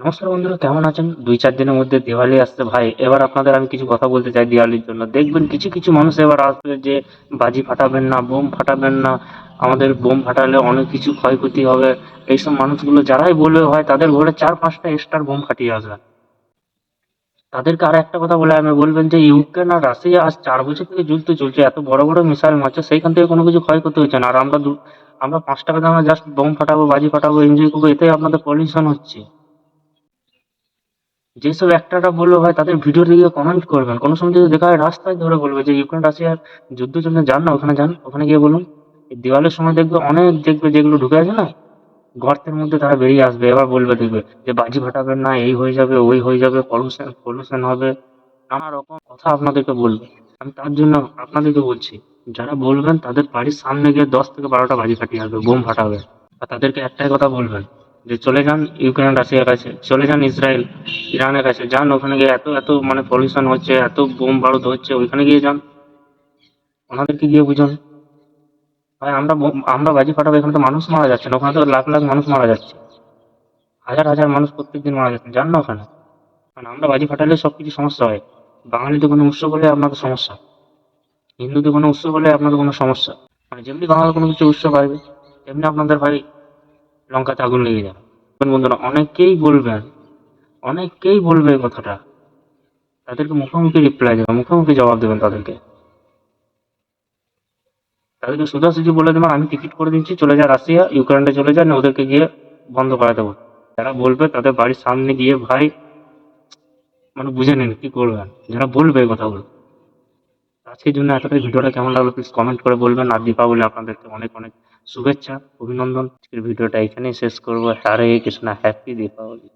নমস্কার বন্ধুরা, কেমন আছেন? দুই চার দিনের মধ্যে দিওয়ালি আসছে। ভাই, এবার আপনাদের আমি কিছু কথা বলতে চাই দিওয়ালির জন্য। দেখবেন কিছু কিছু মানুষ এবার আসবে যে বাজি ফাটাবেন না, বোম ফাটাবেন না, আমাদের বোম ফাটালে অনেক কিছু ক্ষয়ক্ষতি হবে। এইসব মানুষগুলো যারাই বলবে, ভাই, তাদের ঘরে চার পাঁচটা এক্সট্রা বোম ফাটিয়ে আসবে। তাদেরকে আর একটা কথা বলে আমি বলবেন যে, ইউক্রেন আর রাশিয়া আজ চার বছর থেকে যুদ্ধ চলছে, এত বড় বড় মিসাইল মারছে, সেইখান থেকে কোনো কিছু ক্ষয়ক্ষতি হচ্ছে না। আর আমরা আমরা পাঁচ টাকা দামে জাস্ট বোম ফাটাবো, বাজি ফাটাবো এনজয় করব এতে আপনাদের পলিউশন হচ্ছে। যেসব অ্যাক্টাররা বলল ভাই, তাদের ভিডিও দিকে কমেন্ট করবেন। কোনো সময় যদি দেখা হয় রাস্তায় ধরে বলবে যে, ইউক্রেন, রাশিয়ার যুদ্ধ জন্য যান না, ওখানে যান, ওখানে গিয়ে বলুন। দিওয়ালের সময় দেখবে, অনেক দেখবে যেগুলো ঢুকে আছে না, গর্তের মধ্যে তারা বেরিয়ে আসবে। এবার বলবে, দেখবে যে, বাজি ফাটাবেন না, এই হয়ে যাবে, ওই হয়ে যাবে পলিউশন পলিউশন হবে। নানা রকম কথা আপনাদেরকে বলবে। আমি তার জন্য আপনাদেরকে বলছি, যারা বলবেন, তাদের বাড়ির সামনে গিয়ে দশ থেকে বারোটা বাজি ফাটিয়ে আসবে, বোম ফাটাবে। আর তাদেরকে একটাই কথা বলবেন যে চলে যান ইউক্রেন রাশিয়ার কাছে, চলে যান ইসরায়েল, ইরানের কাছে, যান ওখানে গিয়ে এত এত মানে পলিউশন হচ্ছে, এত বোম বারুদ হচ্ছে, ওইখানে গিয়ে যান। ওনাদেরকে গিয়ে বুঝুন। ভাই, আমরা আমরা বাজি ফাটাবো, এখানে তো মানুষ মারা যাচ্ছে না, ওখানে তো লাখ লাখ মানুষ মারা যাচ্ছে। হাজার হাজার মানুষ প্রত্যেকদিন মারা যাচ্ছে, যান না ওখানে। মানে আমরা বাজি ফাটালে সব কিছু সমস্যা হয়। বাঙালিতে কোনো উৎসব হলে আপনাদের সমস্যা। হিন্দুদের কোনো উৎসব হলে আপনাদের কোনো সমস্যা। মানে যেমনি বাংলার কোনো কিছু উৎসব আসবে তেমনি আপনাদের ভাই লঙ্কাতে আগুন লেগে যাবে বন্ধুরা, অনেকেই বলবেন অনেকেই বলবে কথাটা। তাদেরকে মুখোমুখি রিপ্লাই দেবেন মুখোমুখি জবাব দেবেন তাদেরকে। তাদেরকে সোজাসুজি বলে দেবেন, আমি টিকিট করে দিচ্ছি, চলে যা রাশিয়া ইউক্রেনে চলে যান ওদেরকে গিয়ে বন্ধ করে দেবো। যারা বলবে, তাদের বাড়ির সামনে গিয়ে ভাই মানে বুঝে নিন কি করবেন। যারা বলবে এই কথাগুলো। আজকের জন্য এতটাই। ভিডিওটা কেমন লাগল প্লিজ কমেন্ট করে বলবেন। আর দীপাবলি আপনাদেরকে অনেক অনেক শুভেচ্ছা অভিনন্দন। ভিডিওটা এখানেই শেষ করব। হরে কৃষ্ণা হ্যাপি দীপাবলি